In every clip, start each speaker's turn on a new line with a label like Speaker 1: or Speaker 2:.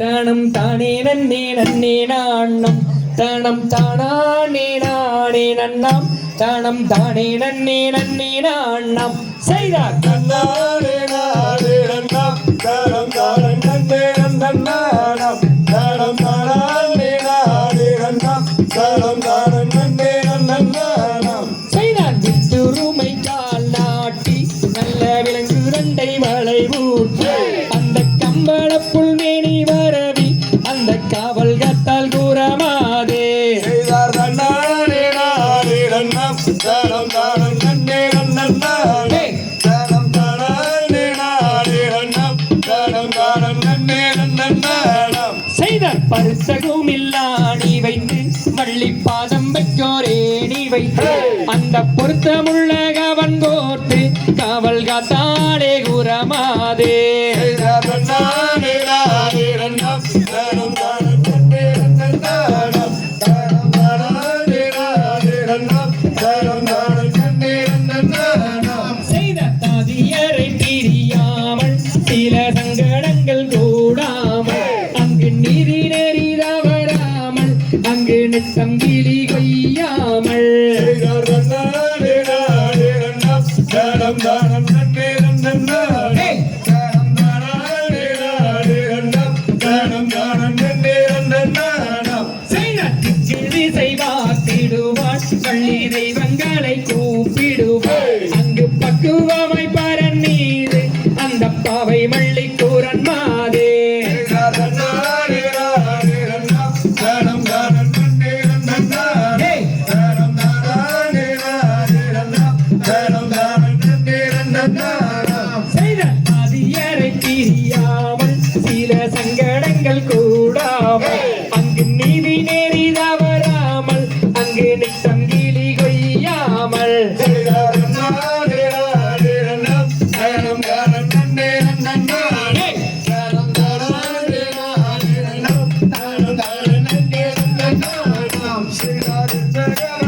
Speaker 1: தானம் தானே நன்னே நன்னே நாண்ணம் தானம் தானானே நானே நன்னாம். தானம் தானே நன்னே நன்னே நாண்ணம் செய்தார்.
Speaker 2: நன்னாரே நாரே நன்னாம்.
Speaker 1: புல்மேனி வரவி அந்த காவல் கத்தால் கூறமாதே.
Speaker 2: நன்னாம் தானம் தானம் நன்னே நன்னானாம்
Speaker 1: ஏய்,
Speaker 2: தானம் தானானே நாரே நன்னாம் தானம் தானம் நன்னே நன்னானாம்
Speaker 1: செய்தார் பருத்தகும் இல்லா நீ வைத்து வள்ளி பாதம் வைக்கோரே நீ வைத்து அந்த பொருத்தமுள்ள கவன் கோர்த்து காவல் காத்தாலே கூறமாதே. செய்த தாதியரை பிரியாமல் சில சங்கடங்கள் கூடாமல் அங்கு நீதி நெறி அங்கு பள்ளி தெய்வங்களை கூப்பிடுவோம். அங்கு பக்குவமை பரன் மீது அந்த பாவை மள்ளி கூறன் மாதே.
Speaker 2: செய்தார் நன்னாரே நாரே நன்னாம் தானம் தானம் செய்தார்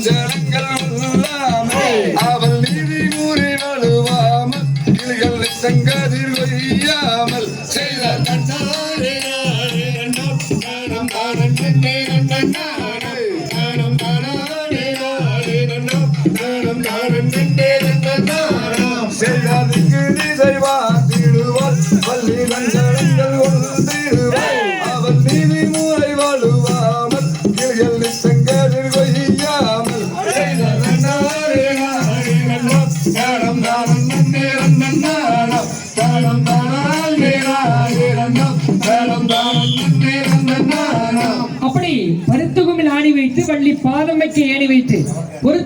Speaker 2: வள்ளி சஞ்சலங்கள் இல்லாமல் அவள் நீதி மூறி வலுவாமல் கிளிகள் சங்கதில் வையாமல் செய்த கண்ணாரே நாரே நன்னாம் தானம் தானம் நன்னே நன்னானே தானம்.
Speaker 1: அப்படி பருத்துகுமில் ஆணி வைத்து வள்ளி பாதம் வைக்க ஏணி வைத்து ஒரு